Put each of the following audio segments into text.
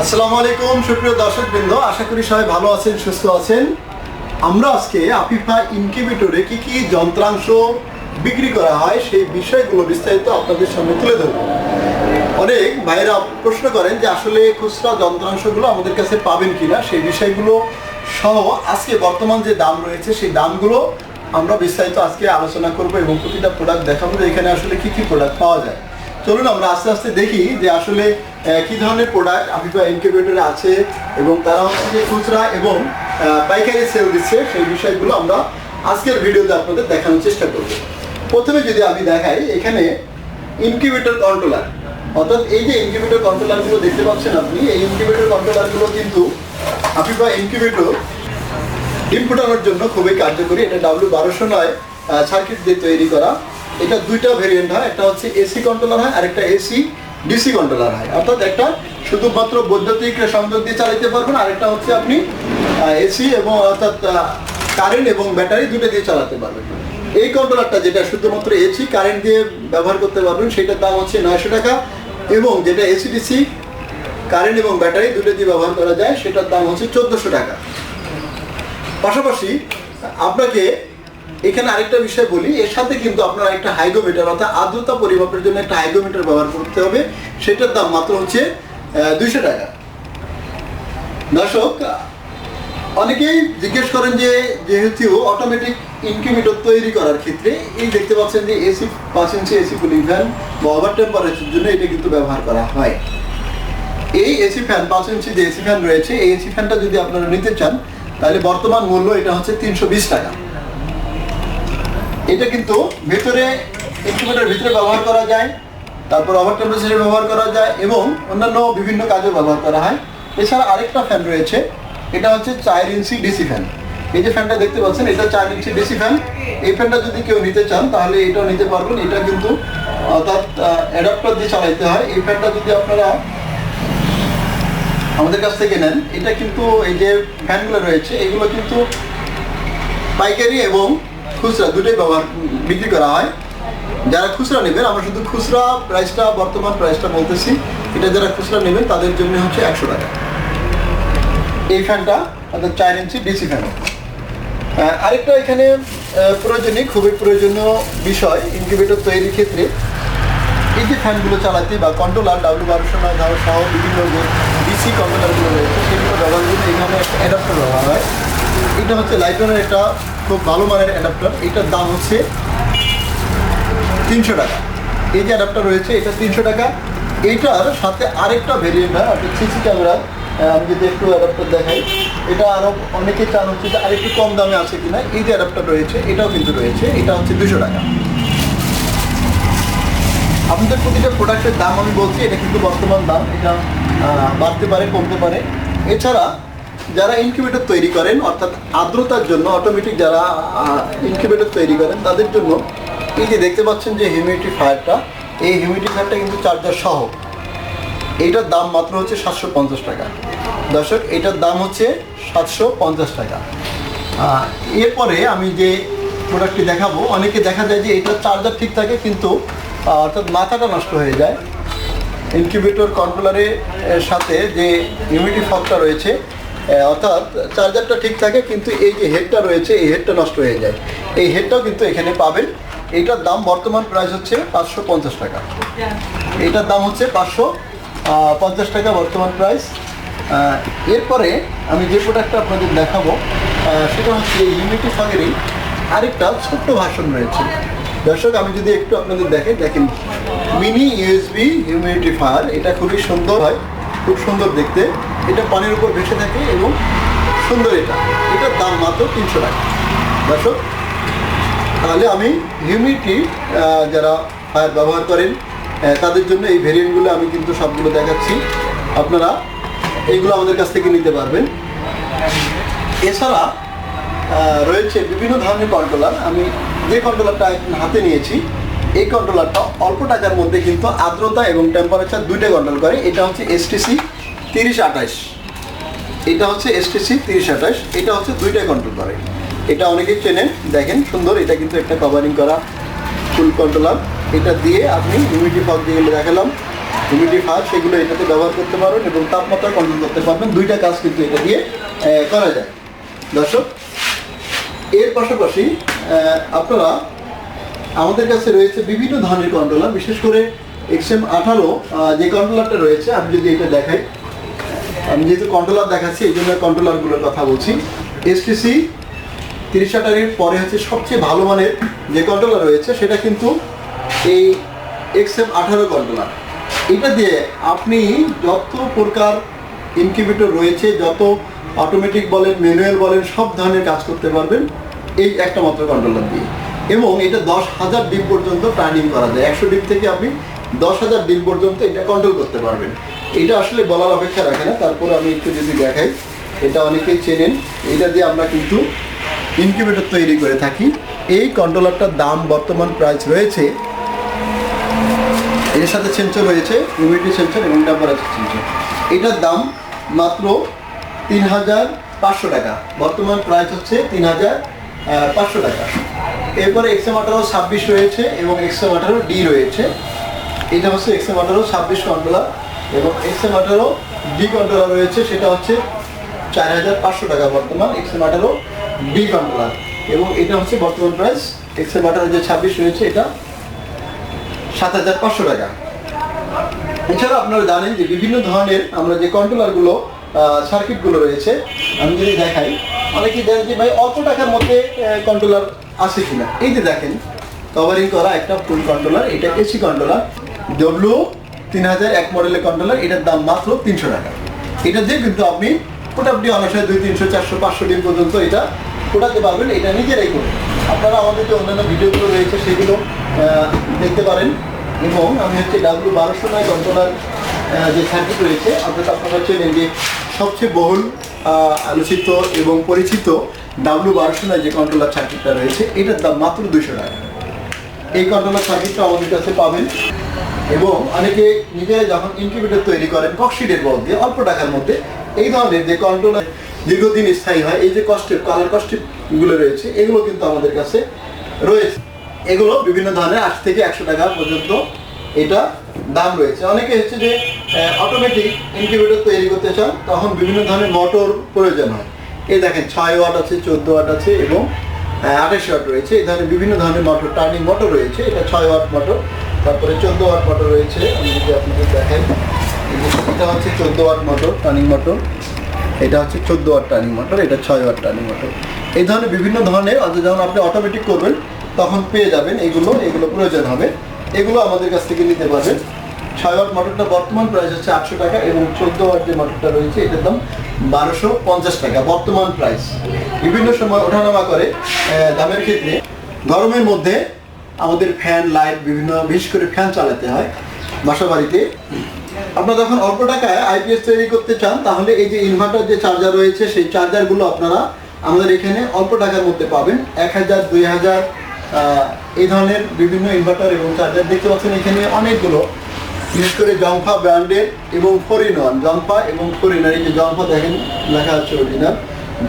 আসসালামু আলাইকুম, সুপ্রিয় দর্শক বৃন্দ আশা করি সবাই ভালো আছেন, সুস্থ আছেন। আমরা আজকে আফিফা ইনকিউবেটরে কি কি যন্ত্রাংশ বিক্রি করা হয় সেই বিষয়গুলো বিস্তারিত আপনাদের সামনে তুলে ধরব। অনেক ভাইরা প্রশ্ন করেন যে আসলে খুচরা যন্ত্রাংশগুলো আমাদের কাছে পাবেন কিনা, সেই বিষয়গুলো সহ আজকে বর্তমান যে দাম রয়েছে সেই দামগুলো আমরা বিস্তারিত আজকে আলোচনা করব এবং প্রতিটা প্রোডাক্ট দেখাবো যে এখানে আসলে কি কি প্রোডাক্ট পাওয়া যায়। চলুন আমরা আস্তে আস্তে দেখি যে আসলে কি ধরনের প্রোডাক্ট আফিফা ইনকিউবেটরে আছে এবং তারা হচ্ছে যে খুচরা এবং পাইকারি সেল দিচ্ছে, সেই বিষয়গুলো আমরা আজকের ভিডিওতে আপনাদের দেখানোর চেষ্টা করব। প্রথমে যদি আমি দেখাই, এখানে ইনকিউবেটর কন্ট্রোলার অর্থাৎ এই যে ইনকিউবেটর কন্ট্রোলারগুলো দেখতে পাচ্ছেন আপনি, এই ইনকিউবেটর কন্ট্রোলারগুলো কিন্তু আফিফা ইনকিউবেটর ডিম ফোটানোর জন্য খুবই কার্যকরী। এটা ডাব্লিউ বারোশো নয় সার্কিট দিয়ে তৈরি করা। এটা দুইটা ভেরিয়েন্ট হয়। একটা হচ্ছে এসি কন্ট্রোলার হয় আর একটা এসি ডিসি কন্ট্রোলার হয়। অর্থাৎ একটা শুধুমাত্র বৈদ্যুতিক সংযোগ দিয়ে চালাতে পারবেন, আরেকটা হচ্ছে আপনি এসি এবং অর্থাৎ কারেন্ট এবং ব্যাটারি দুটো দিয়ে চালাতে পারবেন। এই কন্ট্রোলারটা যেটা শুধুমাত্র এসি কারেন্ট দিয়ে ব্যবহার করতে পারবেন, সেটার দাম হচ্ছে নয়শো টাকা এবং যেটা এসি ডিসি কারেন্ট এবং ব্যাটারি দুটো দিয়ে ব্যবহার করা যায়, সেটার দাম হচ্ছে চোদ্দোশো টাকা। পাশাপাশি আপনাকে এখানে আরেকটা বিষয় বলি, এর সাথে কিন্তু আপনার একটা হাইগোমিটার অর্থাৎ আর্দ্রতা পরিমাপের জন্য একটা হাইগোমিটার ব্যবহার করতে হবে। সেটার দাম মাত্র হচ্ছে দুইশো টাকা। দর্শক, অনেকেই জিজ্ঞেস করেন যে, যেহেতু অটোমেটিক ইনকিউবেটর তৈরি করার ক্ষেত্রে, এই দেখতে পাচ্ছেন যে এসি পাঁচ ইঞ্চি এসি কুলিং ফ্যান বা ওভার টেম্পারেচারের জন্য এটা কিন্তু ব্যবহার করা হয়। এই এসি ফ্যান পাঁচ ইঞ্চি যে এসি ফ্যান রয়েছে, এই এসি ফ্যানটা যদি আপনারা নিতে চান, তাহলে বর্তমান মূল্য এটা হচ্ছে তিনশো বিশ টাকা। এটা কিন্তু ভেতরে ইনকিউবেটর ভিতরে ব্যবহার করা যায়, তারপর ওভার টেম্পারেচারে ব্যবহার করা যায় এবং অন্যান্য বিভিন্ন কাজে ব্যবহার করা হয়। এছাড়া আরেকটা ফ্যান রয়েছে, এটা হচ্ছে চার ইঞ্চি ডিসি ফ্যান এই যে ফ্যানটা দেখতে পাচ্ছেন, এটা চার ইঞ্চি ডিসি ফ্যান এই ফ্যানটা যদি কেউ নিতে চান, তাহলে এটাও নিতে পারবেন। এটা কিন্তু অর্থাৎ অ্যাডাপ্টার দিয়ে চালাইতে হয়। এই ফ্যানটা যদি আপনারা আমাদের কাছ থেকে নেন, এটা কিন্তু এই যে ফ্যানগুলো রয়েছে, এগুলো কিন্তু পাইকারি এবং খুচরা দুটোই ব্যবহার বিক্রি করা হয়। যারা খুচরা নেবেন, আমরা শুধু খুচরা প্রাইসটা বর্তমান প্রাইসটা বলতেছি, এটা যারা খুচরা নেবেন, তাদের জন্য হচ্ছে একশো টাকা। এই ফ্যানটা অর্থাৎ চার ইঞ্চি ডিসি ফ্যান। আরেকটা এখানে প্রয়োজনীয়, খুবই প্রয়োজনীয় বিষয় ইনকিউবেটর তৈরির ক্ষেত্রে। এই যে ফ্যানগুলো চালাতে বা কন্ট্রোলার ডাব্লিউ বারোশো নয় ধারা সহ বিভিন্ন ডিসি কন্ট্রোলারগুলো রয়েছে, সেগুলো ব্যবহার জন্য এখানে অ্যাডাপ্টার ব্যবহার হয়। এটা হচ্ছে লাইটনের একটা খুব ভালো মানের অ্যাডাপ্টার এটার দাম হচ্ছে তিনশো টাকা। এই যে অ্যাডাপ্টার রয়েছে, এটা তিনশো টাকা। এইটার সাথে আরেকটা ভেরিয়েন্ট হয়, অর্থাৎ সিসি ক্যামেরা আমি যদি একটু অ্যাডাপ্টার দেখাই, এটা আরও অনেকে চান হচ্ছে যে আরেকটু কম দামে আছে কিনা। এই যে অ্যাডাপ্টার রয়েছে, এটাও কিন্তু রয়েছে। এটা হচ্ছে দুশো টাকা। আপনাদের প্রতিটা প্রোডাক্টের দাম আমি বলছি, এটা কিন্তু বর্তমান দাম। এটা বাড়তে পারে, কমতে পারে। এছাড়া যারা ইনকিউবেটর তৈরি করেন, অর্থাৎ আর্দ্রতার জন্য অটোমেটিক যারা ইনকিউবেটর তৈরি করেন, তাদের জন্য এই যে দেখতে পাচ্ছেন যে হিউমিডিটি ফায়ারটা এই হিউমিডিটি ফায়ারটা কিন্তু চার্জার সহ। এইটার দাম মাত্র হচ্ছে সাতশো পঞ্চাশ টাকা। দর্শক, এটার দাম হচ্ছে সাতশো পঞ্চাশ টাকা। এরপরে আমি যে প্রোডাক্টটি দেখাবো, অনেকে দেখা যায় যে এটার চার্জার ঠিক থাকে, কিন্তু অর্থাৎ মাথাটা নষ্ট হয়ে যায়। ইনকিউবেটর কন্ট্রোলারের সাথে যে ইউনিটি ফকটা রয়েছে অর্থাৎ চার্জারটা ঠিক থাকে, কিন্তু এই যে হেডটা রয়েছে, এই হেডটা নষ্ট হয়ে যায়। এই হেডটাও কিন্তু এখানে পাবেন। এইটার দাম বর্তমান প্রাইস হচ্ছে পাঁচশো পঞ্চাশ টাকা। এটার দাম হচ্ছে পাঁচশো পঞ্চাশ টাকা বর্তমান প্রাইস এরপরে আমি যে প্রোডাক্টটা আপনাদের দেখাবো সেটা হচ্ছে ইউনিটি ফাগেরই আরেকটা ছোট্ট ভাষণ রয়েছে। দর্শক, আমি যদি একটু আপনাদের দেখে, দেখেন মিনি ইউএসবি হিউমিডিফায়ার এটা খুবই সুন্দর হয়। খুব সুন্দর দেখতে। এটা পানির উপর ভেসে থাকে এবং সুন্দর এটা। এটার দাম মাত্র তিনশো টাকা। দর্শক, তাহলে আমি হিউমিডিটি যারা ফায়ার ব্যবহার করেন তাদের জন্য এই ভেরিয়েন্টগুলো আমি কিন্তু সবগুলো দেখাচ্ছি। আপনারা এইগুলো আমাদের কাছ থেকে নিতে পারবেন। এছাড়া রয়েছে বিভিন্ন ধরনের কন্ট্রোলার আমি যে কন্ট্রোলারটা হাতে নিয়েছি এই কন্ট্রোলারটা অল্প টাকার মধ্যে কিন্তু আর্দ্রতা এবং টেম্পারেচার দুইটাই কন্ট্রোল করে। এটা হচ্ছে এসটিসি তিরিশ আঠাশ। এটা হচ্ছে এসটিসি তিরিশ আঠাশ। এটা হচ্ছে দুইটাই কন্ট্রোল করে। এটা অনেকেই চেনেন। দেখেন, সুন্দর। এটা কিন্তু একটা কভারিং করা ফুল কন্ট্রোলার এটা দিয়ে আপনি ইউনিটি ফগ যেগুলো দেখালাম। হিউমিডি হিউমিডিফায়ার সেগুলো এটাতে ব্যবহার করতে পারবেন এবং তাপমাত্রা কন্ট্রোল করতে পারবেন। দুইটা কাজ কিন্তু এটা দিয়ে করা যায়। দর্শক, এর পাশাপাশি আপনারা আমাদের কাছে রয়েছে বিভিন্ন ধরনের কন্ট্রোলার বিশেষ করে এক্সএম আঠারো যে কন্ট্রোলারটা রয়েছে, আমি যদি এটা দেখাই, আমি যেহেতু কন্ট্রোলার দেখাচ্ছি, এই জন্য কন্ট্রোলারগুলোর কথা বলছি। এসটিসি তিরিশ আটারের পরে হচ্ছে সবচেয়ে ভালো মানের যে কন্ট্রোলার রয়েছে, সেটা কিন্তু এই এক্সএম আঠারো কন্ট্রোলার এটা দিয়ে আপনি যত প্রকার ইনকিউবেটর রয়েছে, যত অটোমেটিক বলেন ম্যানুয়াল বলেন, সব ধরনের কাজ করতে পারবেন, এই একটা মাত্র কন্ট্রোলার দিয়ে। এবং এটা দশ হাজার ডিম পর্যন্ত টার্নিং করা যায়। একশো ডিম থেকে আপনি দশ হাজার ডিম পর্যন্ত এটা কন্ট্রোল করতে পারবেন। এটা আসলে বলার অপেক্ষা রাখে না। তারপরে আমি একটু যদি দেখাই, এটা অনেকেই চেনেন। এটা দিয়ে আমরা কিন্তু ইনকিউবেটর তৈরি করে থাকি। এই কন্ট্রোলারটার দাম বর্তমান প্রাইস রয়েছে, এর সাথে সেন্সর রয়েছে হিউমিডিটি সেন্সর এবং টেম্পারেচার সেন্সর এটার দাম মাত্র তিন হাজার পাঁচশো টাকা। বর্তমান প্রাইস হচ্ছে তিন হাজার পাঁচশো টাকা। এরপরে এক্সএম আঠারো ছাব্বিশ রয়েছে এবং এক্সএম আঠারো ডি রয়েছে। এটা হচ্ছে এক্সএম আঠারো ছাব্বিশ কন্ট্রোলার এবং এক্সএম আঠারো ডি কন্ট্রোলার রয়েছে, সেটা হচ্ছে চার হাজার পাঁচশো টাকা বর্তমান এক্সএম আঠারো ডি কন্ট্রোলার এবং এটা হচ্ছে বর্তমান প্রাইস এক্সএম আঠারো যে ছাব্বিশ রয়েছে, এটা সাত হাজার পাঁচশো টাকা। এছাড়া আপনারা জানেন যে বিভিন্ন ধরনের আমরা যে কন্ট্রোলারগুলো সার্কিটগুলো রয়েছে, আমি যদি দেখাই অনেকে জানেন যে ভাই অল্প টাকার মধ্যে কন্ট্রোলার আছে কিনা। এই যে দেখেন কভারিং করা একটা ফুল কন্ট্রোলার এটা এসি কন্ট্রোলার ডব্লিউ তিন হাজার এক মডেলের কন্ট্রোলার এটার দাম মাত্র তিনশো টাকা। এটা দিয়ে কিন্তু আপনি মোটামুটি অনেক দুই, তিনশো, চারশো, পাঁচশো দিন পর্যন্ত এটা ফোটাতে পারবেন, এটা নিজেরাই করে আপনারা আমাদের যে অন্যান্য ভিডিওগুলো রয়েছে, সেগুলো দেখতে পারেন। এবং আমি হচ্ছে ডাব্লিউ বারোশো নয় কন্ট্রোলার যে সার্কিট রয়েছে, অর্থাৎ আপনারা চেনেন যে সবচেয়ে বহুল আলোচিত এবং পরিচিত ডাব্লিউ বারোশো যে কন্ট্রোলার সার্কিটটা রয়েছে, এটার দাম মাত্র দুশো টাকা। এই কন্ট্রোলার সার্কিটটা আমাদের কাছে পাবেন এবং অনেকে নিজেরা যখন ইনকিউবেটর তৈরি করেন কক্সিডের বল দিয়ে অল্প টাকার মধ্যে এই ধরনের যে কন্ট্রোলার দীর্ঘদিন স্থায়ী হয়, এই যে কষ্টেপ কালার কষ্টেপগুলো রয়েছে, এগুলো কিন্তু আমাদের কাছে রয়েছে। এগুলো বিভিন্ন ধরনের আশি থেকে একশো টাকা পর্যন্ত এটা দাম রয়েছে। অনেকে হচ্ছে যে অটোমেটিক ইনকিউবেটর তৈরি করতে চান, তখন বিভিন্ন ধরনের মোটর প্রয়োজন হয়। এই দেখেন, ছয় ওয়াট আছে, চোদ্দ ওয়াট আছে এবং আঠাশ ওয়াট রয়েছে। এই ধরনের বিভিন্ন ধরনের মোটর টার্নিং মোটর রয়েছে। এটা ছয় ওয়াট মোটর তারপরে চোদ্দ ওয়াট মোটর রয়েছে। আমি যদি আপনাদের যে এটা হচ্ছে চোদ্দ ওয়াট মোটর টার্নিং মোটর এটা হচ্ছে চোদ্দ ওয়াট টার্নিং মোটর এটা ছয় ওয়াট টার্নিং মোটর এই ধরনের বিভিন্ন ধরনের, অর্থাৎ যখন আপনি অটোমেটিক করবেন, তখন পেয়ে যাবেন এগুলো এগুলো প্রয়োজন হবে। এগুলো আমাদের কাছ থেকে নিতে পারবেন। ছয় ওয়াট মোটরটা বর্তমান প্রাইস হচ্ছে আটশো টাকা এবং চোদ্দ ওয়াট যে মোটরটা রয়েছে, এটার দাম বারোশো পঞ্চাশ টাকা, বর্তমান প্রাইস বিভিন্ন সময় ওঠানামা করে দামের ক্ষেত্রে। গরমের মধ্যে আমাদের ফ্যান লাইট বিভিন্ন, বিশেষ করে ফ্যান চালাতে হয় বাসা বাড়িতে আপনারা যখন অল্প টাকায় আইপিএস তৈরি করতে চান, তাহলে এই যে ইনভার্টার যে চার্জার রয়েছে, সেই চার্জারগুলো আপনারা আমাদের এখানে অল্প টাকার মধ্যে পাবেন। এক হাজার, দুই হাজার এই ধরনের বিভিন্ন ইনভার্টার এবং চার্জার দেখতে পাচ্ছেন এখানে অনেকগুলো, বিশেষ করে জংফা ব্র্যান্ডের এবং ফরিন ওয়ান জংফা এবং ফরিন এই যে জংফা দেখেন, লেখা আছে অরিজিনাল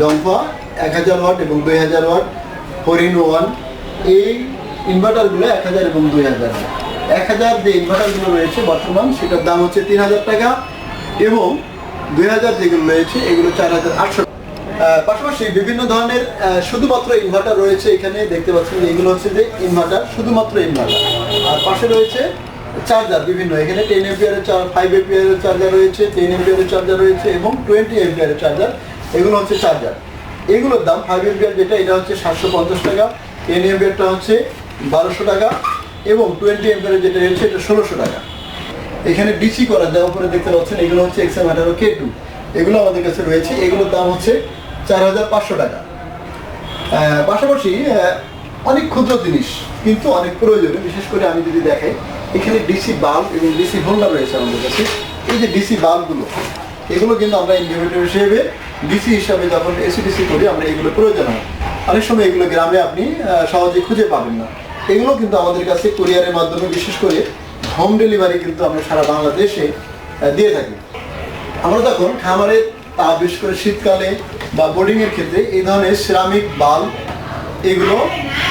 জংফা এক হাজার ওয়াট এবং দুই হাজার ওয়াট, ফরিন ওয়ান, এই ইনভার্টারগুলো এক হাজার এবং দুই হাজার এক হাজার যে ইনভার্টারগুলো রয়েছে বর্তমান, সেটার দাম হচ্ছে তিন হাজার টাকা এবং দুই হাজার যেগুলো রয়েছে, এগুলো চার হাজার আটশো পাশাপাশি বিভিন্ন ধরনের শুধুমাত্র ইনভার্টার রয়েছে এখানে, দেখতে পাচ্ছেন যে এগুলো হচ্ছে যে ইনভার্টার শুধুমাত্র ইনভার্টার আর পাশে রয়েছে চার্জার বিভিন্ন, এখানে টেন এমপিয়ারের চার ফাইভ এমপিয়ারের চার্জার রয়েছে টেন এমপিয়ারের চার্জার রয়েছে এবং টোয়েন্টি এমপিয়ারের চার্জার এগুলো হচ্ছে চার্জার এগুলোর দাম ফাইভ এমপিয়ার যেটা, এটা হচ্ছে সাতশো পঞ্চাশ টাকা টেন এমপিয়ারটা হচ্ছে বারোশো টাকা এবং টোয়েন্টি এমপিয়ারের যেটা রয়েছে, এটা ষোলোশো টাকা। এখানে ডিসি করা দেওয়া উপরে দেখতে পাচ্ছেন, এগুলো হচ্ছে এক্সএম আঠারো কে টু এগুলো আমাদের কাছে রয়েছে, এগুলোর দাম হচ্ছে চার হাজার পাঁচশো টাকা। পাশাপাশি অনেক ক্ষুদ্র জিনিস, কিন্তু অনেক প্রয়োজনীয়। বিশেষ করে আমি যদি দেখাই এখানে ডিসি বাল্ব এবং ডিসি হোল্ডার রয়েছে আমাদের কাছে। এই যে ডিসি বাল্বগুলো, এগুলো কিন্তু আমরা ইনকিউবেটর হিসেবে, ডিসি হিসাবে যখন এসিডিসি করি, আমরা এগুলো প্রয়োজন হয়। অনেক সময় এগুলো গ্রামে আপনি সহজে খুঁজে পাবেন না। এগুলো কিন্তু আমাদের কাছে কুরিয়ারের মাধ্যমে, বিশেষ করে হোম ডেলিভারি কিন্তু আমরা সারা বাংলাদেশে দিয়ে থাকি। আমরা তখন খামারে বিশেষ করে শীতকালে বা বোর্ডিং এর ক্ষেত্রে এই ধরনের সিরামিক বাল্ব এগুলো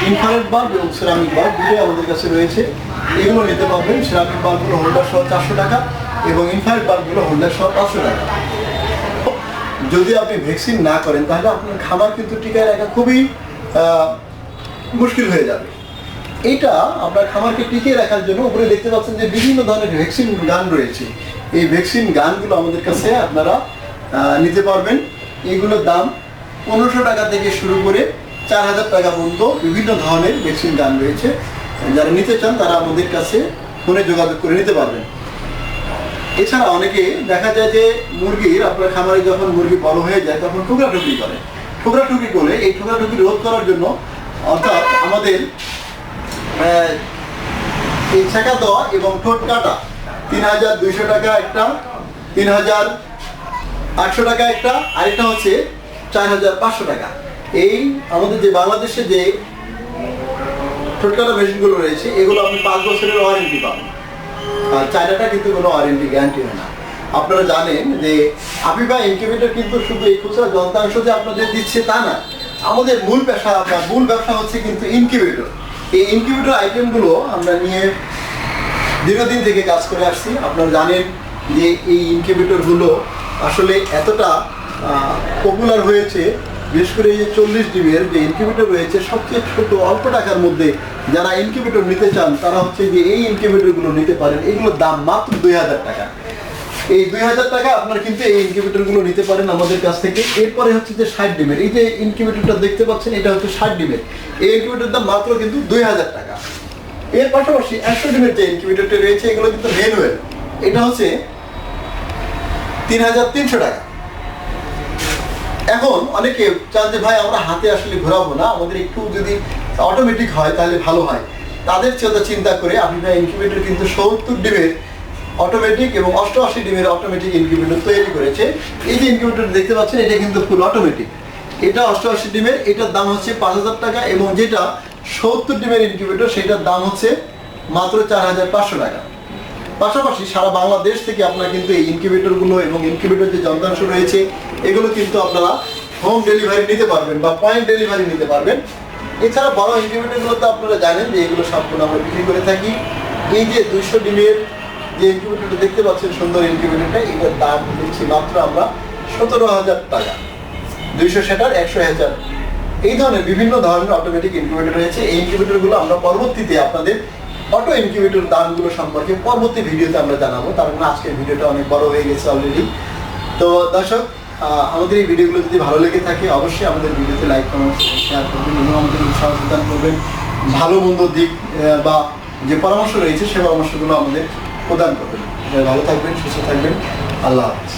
ইনফ্রারেড বাল্ব এবং সিরামিক বাল্ব দুটোই আমাদের কাছে রয়েছে। এগুলো নিতে পারবেন সিরামিক বাল্বগুলো হোল্ডার সহ চারশো টাকা এবং ইনফ্রারেড বাল্বগুলো হোল্ডার সহ পাঁচশো টাকা। যদি আপনি ভ্যাকসিন না করেন, তাহলে আপনার খামার কিন্তু টিকায় রাখা খুবই মুশকিল হয়ে যাবে। এটা আপনার খামারকে টিকিয়ে রাখার জন্য উপরে দেখতে পাচ্ছেন যে বিভিন্ন ধরনের ভ্যাকসিন গান রয়েছে। এই ভ্যাকসিন গানগুলো আমাদের কাছে আপনারা নিতে পারবেন। এগুলোর দাম পনেরোশো টাকা থেকে শুরু করে চার হাজার টাকা পর্যন্ত বিভিন্ন ধরনের ভ্যাকসিন দাম রয়েছে। যারা নিতে চান, তারা আমাদের কাছে ফোনে যোগাযোগ করে নিতে পারবেন। এছাড়া অনেকে দেখা যায় যে মুরগির, আপনার খামারে যখন মুরগি বড় হয়ে যায়, তখন টুকরা টুকরি করে। টুকরা টুকরি করে এই টুকরা টুকরি রোধ করার জন্য অর্থাৎ আমাদের এই ছেঁকা দেওয়া এবং ঠোঁট কাটা তিন হাজার দুইশো টাকা একটা, তিন হাজার আটশো টাকা একটা, আরেকটা হচ্ছে চার হাজার পাঁচশো টাকা। এই আমাদের যে বাংলাদেশে যে ঠোঁট কাটা মেশিনগুলো রয়েছে, এগুলো আপনি পাঁচ বছরের ওয়ারেন্টি পাবেন। আর চায়নাটা কিন্তু কোনো ওয়ারেন্টি গ্যারান্টি হয় না। আপনারা জানেন যে আপিবা ইনকিউবেটর কিন্তু শুধু এই খুচরা যন্ত্রাংশ যে আপনাদের দিচ্ছে তা না, আমাদের মূল ব্যবসা আপনার মূল ব্যবসা হচ্ছে কিন্তু ইনকিউবেটর এই ইনকিউবেটর আইটেমগুলো আমরা নিয়ে দীর্ঘদিন থেকে কাজ করে আসছি। আপনারা জানেন যে এই ইনকিউবেটরগুলো আসলে এতটা পপুলার হয়েছে, বিশেষ করে এই যে চল্লিশ ডিবির যে ইনকিউবেটর রয়েছে, সবচেয়ে ছোট, অল্প টাকার মধ্যে যারা ইনকিউবেটর নিতে চান, তারা হচ্ছে যে এই ইনকিউবেটরগুলো নিতে পারেন। এগুলোর দাম মাত্র দুই হাজার টাকা। এই দুই হাজার টাকা আপনার কিন্তু এই ইনকিউবেটরগুলো নিতে পারেন আমাদের কাছ থেকে। এরপরে হচ্ছে যে ষাট ডিমের এই যে ইনকিউবেটরটা দেখতে পাচ্ছেন, এটা হচ্ছে ষাট ডিমের এই ইনকিউবেটরের দাম মাত্র কিন্তু দুই হাজার টাকা। এর পাশাপাশি একশো ডিমের যে ইনকিউবেটরটা রয়েছে, এগুলো কিন্তু ম্যানুয়াল এটা হচ্ছে তিন হাজার তিনশো টাকা। এখন অনেকে চান যে, ভাই, আমরা হাতে আসলে ঘোরাবো না, আমাদের একটু যদি অটোমেটিক হয়, তাহলে ভালো হয়। তাদের চিন্তা চিন্তা করে আপনি ভাই ইনকিউবেটর কিন্তু সত্তর ডিমের অটোমেটিক এবং অষ্টআশি ডিমের অটোমেটিক ইনকিউবেটর তৈরি করেছে। এই যে ইনকিউবেটর দেখতে পাচ্ছেন, এটা কিন্তু ফুল অটোমেটিক এটা অষ্টআশি ডিমের, এটার দাম হচ্ছে পাঁচ হাজার টাকা এবং যেটা সত্তর ডিমের ইনকিউবেটর সেটার দাম হচ্ছে মাত্র চার হাজার পাঁচশো টাকা। পাশাপাশি সারা বাংলাদেশ থেকে আপনারা কিন্তু এই ইনকিউবেটরগুলো এবং ইনকিউবেটর যে যন্ত্রাংশ রয়েছে, এগুলো কিন্তু আপনারা হোম ডেলিভারি নিতে পারবেন বা পয়েন্ট ডেলিভারি নিতে পারবেন। এছাড়া বড় ইনকিউবেটরগুলো তো আপনারা জানেন যে এগুলো সম্পূর্ণ আমরা বিক্রি করে থাকি। এই যে দুইশো ডিমের যে ইনকিউবেটরটা দেখতে পাচ্ছেন, সুন্দর ইনকিউবেটরটা এটার দাম দিচ্ছি মাত্র আমরা সতেরো হাজার টাকা। দুইশো সেটার একশো হাজার। এই ধরনের বিভিন্ন ধরনের অটোমেটিক ইনকিউবেটর রয়েছে। এই ইনকিউবেটরগুলো আমরা পরবর্তীতে আপনাদের অটো ইনকিউবেটর দামগুলো সম্পর্কে পরবর্তী ভিডিওতে আমরা জানাব তার মানে আজকের ভিডিওটা অনেক বড় হয়ে গেছে অলরেডি তো দর্শক আমাদের এই ভিডিওগুলো যদি ভালো লেগে থাকে, অবশ্যই আমাদের ভিডিওতে লাইক কমেন্ট শেয়ার করবেন এবং আমাদের উৎসাহ প্রদান করবেন। ভালো, মন্দ দিক বা যে পরামর্শ রয়েছে, সে পরামর্শগুলো আমাদের প্রদান করবেন। ভালো থাকবেন, সুস্থ থাকবেন। আল্লাহ হাফিজ।